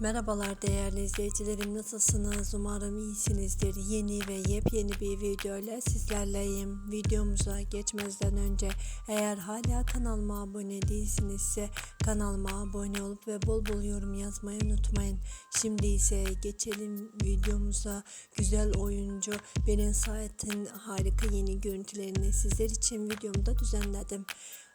Merhabalar değerli izleyicilerim nasılsınız? Umarım iyisinizdir. Yeni ve yepyeni bir video ile sizlerleyim. Videomuza geçmezden önce eğer hala kanalıma abone değilsinizse kanalıma abone olup ve bol bol yorum yazmayı unutmayın. Şimdi ise geçelim videomuza. Güzel oyuncu Beren Saat'in harika yeni görüntülerini sizler için videomda düzenledim.